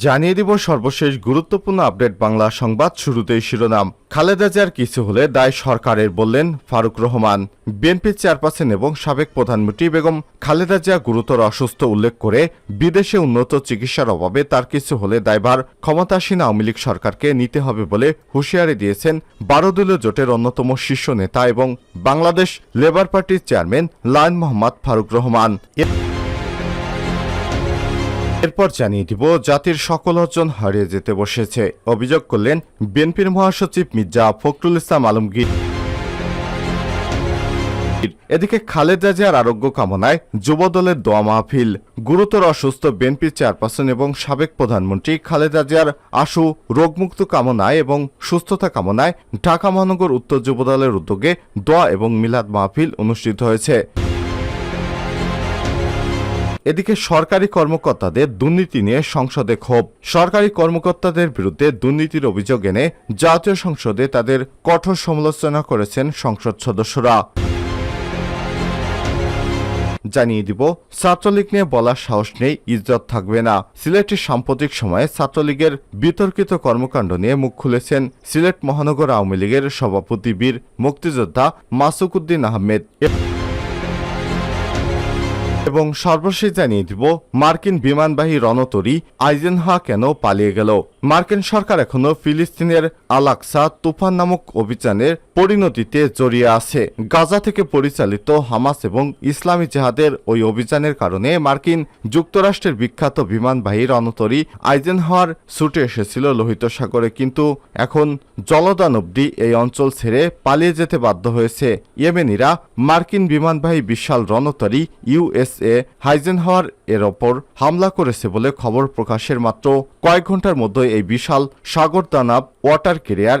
জানিয়ে দিব সর্বশেষ গুরুত্বপূর্ণ আপডেট বাংলা সংবাদ শুরুতেই শিরোনাম। খালেদা জিয়ার কিছু হলে দায় সরকারের বললেন ফারুক রহমান। বিএনপির চেয়ারপারসন এবং সাবেক প্রধানমন্ত্রী বেগম খালেদা জিয়া গুরুতর অসুস্থ উল্লেখ করে বিদেশে উন্নত চিকিৎসার অভাবে তার কিছু হলে দায়ভার ক্ষমতাসীন আওয়ামী লীগ সরকারকে নিতে হবে বলে হুঁশিয়ারি দিয়েছেন বারো দলীয় জোটের অন্যতম শীর্ষ নেতা এবং বাংলাদেশ লেবার পার্টির চেয়ারম্যান লায়ন মোহাম্মদ ফারুক রহমান। এরপর জানিয়ে দিব, জাতির সকল অর্জন হারিয়ে যেতে বসেছে। অভিযোগ করলেন বিএনপির মহাসচিব মির্জা ফখরুল ইসলাম আলমগীর। এদিকে খালেদা জিয়ার আরোগ্য কামনায় যুবদলের দোয়া মাহফিল। গুরুতর অসুস্থ বিএনপি চেয়ারপারসন এবং সাবেক প্রধানমন্ত্রী খালেদা জিয়ার আশু, রোগমুক্ত কামনায় এবং সুস্থতা কামনায় ঢাকা মহানগর উত্তর যুবদলের উদ্যোগে দোয়া এবং মিলাদ মাহফিল অনুষ্ঠিত হয়েছে। এদিকে সরকারি কর্মকর্তাদের দুর্নীতি নিয়ে সংসদে ক্ষোভ। সরকারি কর্মকর্তাদের বিরুদ্ধে দুর্নীতির অভিযোগ এনে জাতীয় সংসদে তাদের কঠোর সমালোচনা করেছেন সংসদ সদস্যরা। জানিয়ে দিব, ছাত্রলীগ নিয়ে বলার সাহস নেই, ইজ্জত থাকবে না। সিলেটের সাম্প্রতিক সময়ে ছাত্রলীগের বিতর্কিত কর্মকাণ্ড নিয়ে মুখ খুলেছেন সিলেট মহানগর আওয়ামী লীগের সভাপতি বীর মুক্তিযোদ্ধা মাসুকুদ্দিন আহমেদ। এবং সর্বশেষ জানিয়ে দিব, মার্কিন বিমানবাহী রণতরী আইজেনহা কেন পালিয়ে গেল? মার্কিন সরকার এখনও ফিলিস্তিনের আলাক্সা তুফান নামক অভিযানের পরিণতিতে জড়িয়ে আছে। গাজা থেকে পরিচালিত হামাস এবং ইসলামী জেহাদের ওই অভিযানের কারণে মার্কিন যুক্তরাষ্ট্রের বিখ্যাত বিমানবাহী রণতরী আইজেনহাওয়ার ছুটে এসেছিল লোহিত সাগরে, কিন্তু এখন জলদান অব্দি এই অঞ্চল ছেড়ে পালিয়ে যেতে বাধ্য হয়েছে। ইয়েমেনিরা মার্কিন বিমানবাহী বিশাল রণতরী ইউএসএ হাইজেনহাওয়ার এর ওপর হামলা করেছে বলে খবর প্রকাশের মাত্র কয়েক ঘণ্টার মধ্যে এই বিশাল সাগর দানাব ওয়াটার কেরিয়ার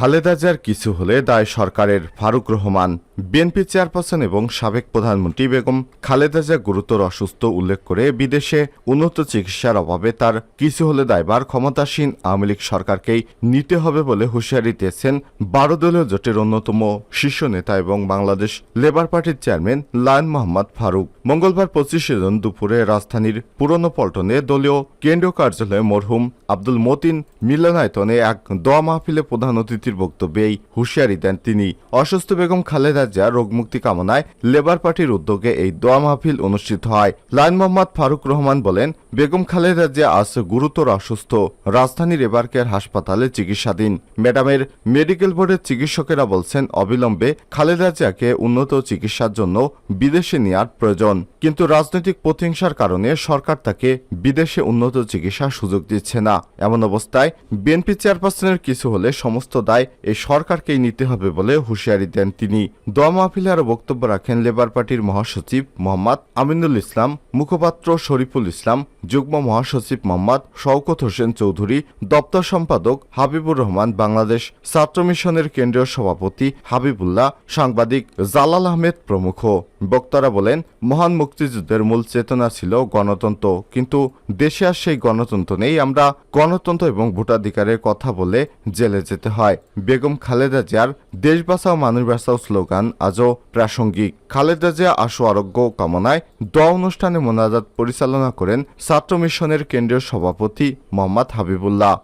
খালেদা জিয়ার কিছু হলে দায় সরকারের ফারুক রহমান। বিএনপি চেয়ারপারসন এবং সাবেক প্রধানমন্ত্রী বেগম খালেদা জিয়া গুরুতর অসুস্থ উল্লেখ করে বিদেশে উন্নত চিকিৎসার অভাবে তার কিছু হলে দায়বার ক্ষমতাসীন আওয়ামী লীগ সরকারকেই নিতে হবে বলে হুঁশিয়ারি দিয়েছেন বারো দলীয় জোটের অন্যতম শীর্ষ নেতা এবং বাংলাদেশ লেবার পার্টির চেয়ারম্যান লায়ন মোহাম্মদ ফারুক। মঙ্গলবার পঁচিশে জুন দুপুরে রাজধানীর পুরনো পল্টনে দলীয় কেন্দ্রীয় কার্যালয়ে মরহুম আব্দুল মতিন মিলনায়তনে এক দোয়া মাহফিলে প্রধান অতিথির বক্তব্যেই হুঁশিয়ারি দেন তিনি। অসুস্থ বেগম খালেদা জিয়া রোগমুক্তি কামনায় লেবার পার্টির উদ্যোগে এই দোয়া মাহফিল অনুষ্ঠিত হয়। লাইন মোহাম্মদ ফারুক রহমান বলেন, বেগম খালেদা জিয়া আজ গুরুতর অসুস্থ। রাজধানীর এবারকের হাসপাতালে চিকিৎসাধীন। ম্যাডামের মেডিকেল বোর্ডের চিকিৎসকেরা বলছেন, অবিলম্বে খালেদা জিয়াকে উন্নত চিকিৎসার জন্য বিদেশে নেওয়ার প্রয়োজন। কিন্তু রাজনৈতিক প্রতিহিংসার কারণে সরকার তাকে বিদেশে উন্নত চিকিৎসার সুযোগ দিচ্ছে না। এমন অবস্থায় বিএনপি চেয়ারপারসনের কিছু হলে সমস্ত দায় এই সরকারকেই নিতে হবে বলে হুঁশিয়ারি দেন তিনি। দোয়া মাহফিলে আরও বক্তব্য রাখেন লেবার পার্টির মহাসচিব মোহাম্মদ আমিনুল ইসলাম, মুখপাত্র শরীফুল ইসলাম, যুগ্ম মহাসচিব মোহাম্মদ শওকত হোসেন চৌধুরী, দপ্তর সম্পাদক হাবিবুর রহমান বাংলাদেশ, ছাত্র মিশনের কেন্দ্রীয় সভাপতি হাবিবুল্লাহ, সাংবাদিক জালাল আহমেদ প্রমুখ। বক্তারা বলেন, মহান মুক্তিযুদ্ধের মূল চেতনা ছিল গণতন্ত্র, কিন্তু দেশে আর সেই গণতন্ত্র নেই। আমরা গণতন্ত্র এবং ভোটাধিকারের কথা বলে জেলে যেতে হয়। বেগম খালেদা জিয়ার দেশ বাঁচাও, মানুষ বাঁচাও স্লোগান আজও প্রাসঙ্গিক। খালেদা জিয়া আশু আরোগ্য কামনায় দোয়া অনুষ্ঠানে মোনাজাত পরিচালনা করেন ছাত্র মিশনের কেন্দ্রীয় সভাপতি মোহাম্মদ হাবিবুল্লাহ।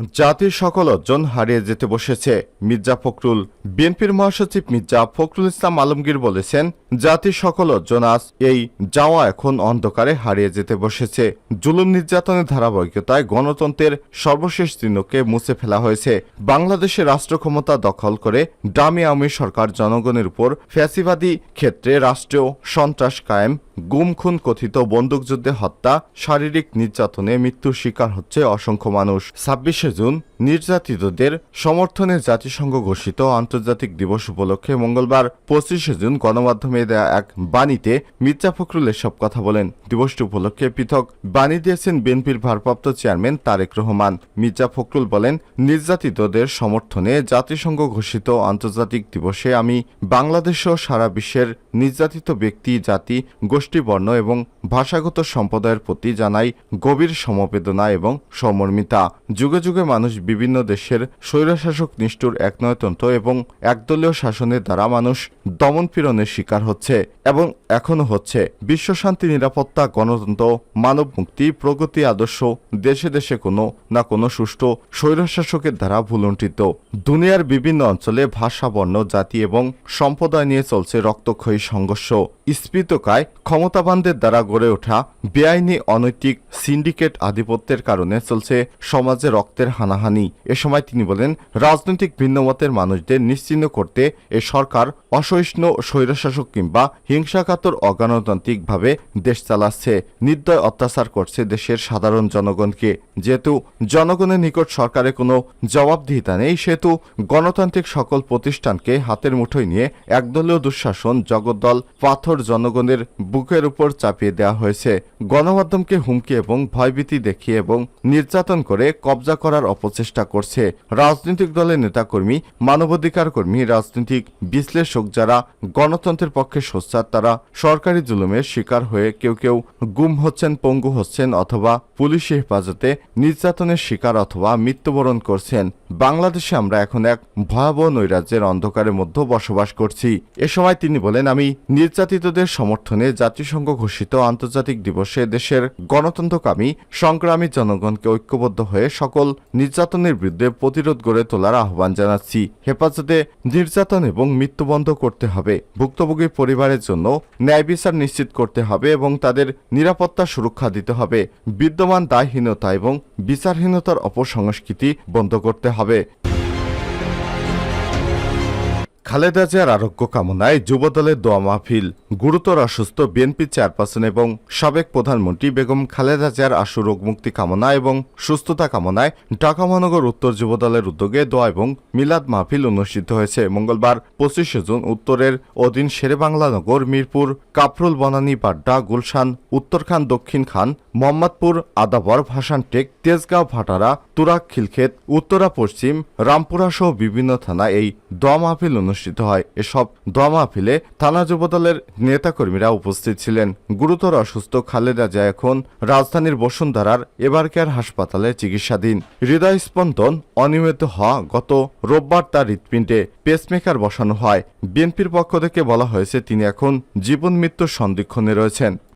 জাতির সকল অর্জন হারিয়ে যেতে বসেছে। মির্জা ফখরুল, বিএনপির মহাসচিব মির্জা ফখরুল ইসলাম আলমগীর বলেছেন, জাতির সকল অর্জন আজ এই যাওয়া এখন অন্ধকারে হারিয়ে যেতে বসেছে। জুলুম নির্যাতনের ধারাবাহিকতায় গণতন্ত্রের সর্বশেষ চিহ্নকে মুছে ফেলা হয়েছে। বাংলাদেশের রাষ্ট্র ক্ষমতা দখল করে ডামি আওয়ামী সরকার জনগণের উপর ফ্যাসিবাদী ক্ষেত্রে রাষ্ট্রীয় সন্ত্রাস কায়েম গুম খুন কথিত বন্দুকযুদ্ধে হত্যা, শারীরিক নির্যাতনে মৃত্যুর শিকার হচ্ছে অসংখ্য মানুষ। ছাব্বিশে জুন, নির্যাতিতদের সমর্থনে জাতিসংঘ ঘোষিত আন্তর্জাতিক দিবস উপলক্ষে মঙ্গলবার, পঁচিশে জুন গণমাধ্যমে দেয়া এক বাণীতে মির্জা ফখরুল এসব কথা বলেন। দিবসটি উপলক্ষে পৃথক বাণী দিয়েছেন বিএনপির ভারপ্রাপ্ত চেয়ারম্যান তারেক রহমান। মির্জা ফখরুল বলেন, নির্যাতিতদের সমর্থনে জাতিসংঘ ঘোষিত আন্তর্জাতিক দিবসে আমি বাংলাদেশ ও সারা বিশ্বের নির্যাতিত ব্যক্তি, জাতি, গোষ্ঠী বর্ণ এবং ভাষাগত সম্প্রদায়ের প্রতি জানাই গভীর সমবেদনা এবং সমর্মিতা। যুগে যুগে মানুষ বিভিন্ন দেশের স্বৈরশাসক নিষ্ঠুর একনয়তন্ত্র এবং একদলীয় শাসনের দ্বারা মানুষ দমনপীড়নের শিকার হচ্ছে এবং এখনও হচ্ছে। বিশ্বশান্তি নিরাপত্তা, গণতন্ত্র, মানব মুক্তি, প্রগতি, আদর্শ, দেশে দেশে কোনো না কোনো সুষ্ঠু স্বৈরশাসকের দ্বারা ভুলুণ্ঠিত। দুনিয়ার বিভিন্ন অঞ্চলে ভাষা, বর্ণ, জাতি এবং সম্প্রদায় নিয়ে চলছে রক্তক্ষয়ী সংঘর্ষ। স্ফীতকায় ক্ষমতাবানদের দ্বারা গড়ে ওঠা বেআইনি অনৈতিক সিন্ডিকেট আধিপত্যের কারণে চলছে সমাজে রক্তের হানাহানি। এ সময় তিনি বলেন, রাজনৈতিক ভিন্নমতের মানুষদের নিশ্চিহ্ন করতে এ সরকার অসহিষ্ণু, স্বৈরশাসক কিংবা হিংসাকাতর অগণতান্ত্রিকভাবে দেশ চালাচ্ছে। নির্দয় অত্যাচার করছে দেশের সাধারণ জনগণকে। যেহেতু জনগণের নিকট সরকারের কোনো জবাবদিহিতা নেই, সেহেতু গণতান্ত্রিক সকল প্রতিষ্ঠানকে হাতের মুঠোয় নিয়ে একদলীয় দুঃশাসন, জগদ্দল, পাথর জনগণের বুকের উপর চাপিয়ে দেওয়া হয়েছে। গণমাধ্যমকে হুমকি এবং ভয়ভীতি দেখিয়ে এবং নির্যাতন করে কবজা করার অপচেষ্টা করছে। রাজনৈতিক দলের নেতাকর্মী মানবাধিকার কর্মী রাজনৈতিক বিশ্লেষক যারা গণতন্ত্রের পক্ষে সোচ্চার, তারা সরকারি জুলুমের শিকার হয়ে কেউ কেউ গুম হচ্ছেন, পঙ্গু হচ্ছেন অথবা পুলিশি হেফাজতে নির্যাতনের শিকার অথবা মৃত্যুবরণ করছেন। বাংলাদেশে আমরা এখন এক ভয়াবহ নৈরাজ্যের অন্ধকারের মধ্যে বসবাস করছি। এ সময় তিনি বলেন, আমি নির্যাতিতদের সমর্থনে জাতিসংঘ ঘোষিত আন্তর্জাতিক দিবসে দেশের গণতন্ত্রকামী সংগ্রামী জনগণকে ঐক্যবদ্ধ হয়ে সকল নির্যাতনের বিরুদ্ধে প্রতিরোধ গড়ে তোলার আহ্বান জানাচ্ছি। হেফাজতে নির্যাতন এবং মৃত্যু বন্ধ করতে হবে। ভুক্তভোগী পরিবারের জন্য ন্যায় বিচার নিশ্চিত করতে হবে এবং তাদের নিরাপত্তা সুরক্ষা দিতে হবে। বিদ্যমান দায়হীনতা এবং বিচারহীনতার অপসংস্কৃতি বন্ধ করতে হবে। খালেদা জিয়ার আরোগ্য কামনায় যুবদলের দোয়া মাহফিল। গুরুতর অসুস্থ বিএনপি চেয়ারপারসন এবং সাবেক প্রধানমন্ত্রী বেগম খালেদা জিয়ার আশু রোগ মুক্তি কামনা এবং সুস্থতা কামনায় ঢাকা মহানগর উত্তর যুবদলের উদ্যোগে দোয়া এবং মিলাদ মাহফিল অনুষ্ঠিত হয়েছে। মঙ্গলবার পঁচিশে জুন উত্তরের অধীন শেরেবাংলা নগর, মিরপুর, কাফরুল, বনানী, বাড্ডা, গুলশান, উত্তরখান, দক্ষিণ খান, মোহাম্মদপুর, আদাবর, ভাসানটেক, তেজগাঁও, ভাটারা তুরাক খিলক্ষেত, উত্তরা, পশ্চিম, রামপুরা সহ বিভিন্ন থানায় এই দোয়া মাহফিল অনুষ্ঠিত হয়। এসব দোয়া মাহফিলে থানা যুবদলের নেতাকর্মীরা উপস্থিত ছিলেন। গুরুতর অসুস্থ খালেদা জিয়া এখন রাজধানীর বসুন্ধরার এবারকেয়ার হাসপাতালে চিকিৎসাধীন। হৃদয় স্পন্দন অনিয়মিত হওয়া গত রোববার তার হৃৎপিণ্ডে পেসমেকার বসানো হয়। বিএনপির পক্ষ থেকে বলা হয়েছে, তিনি এখন জীবন মৃত্যুর সন্দিক্ষণে রয়েছেন।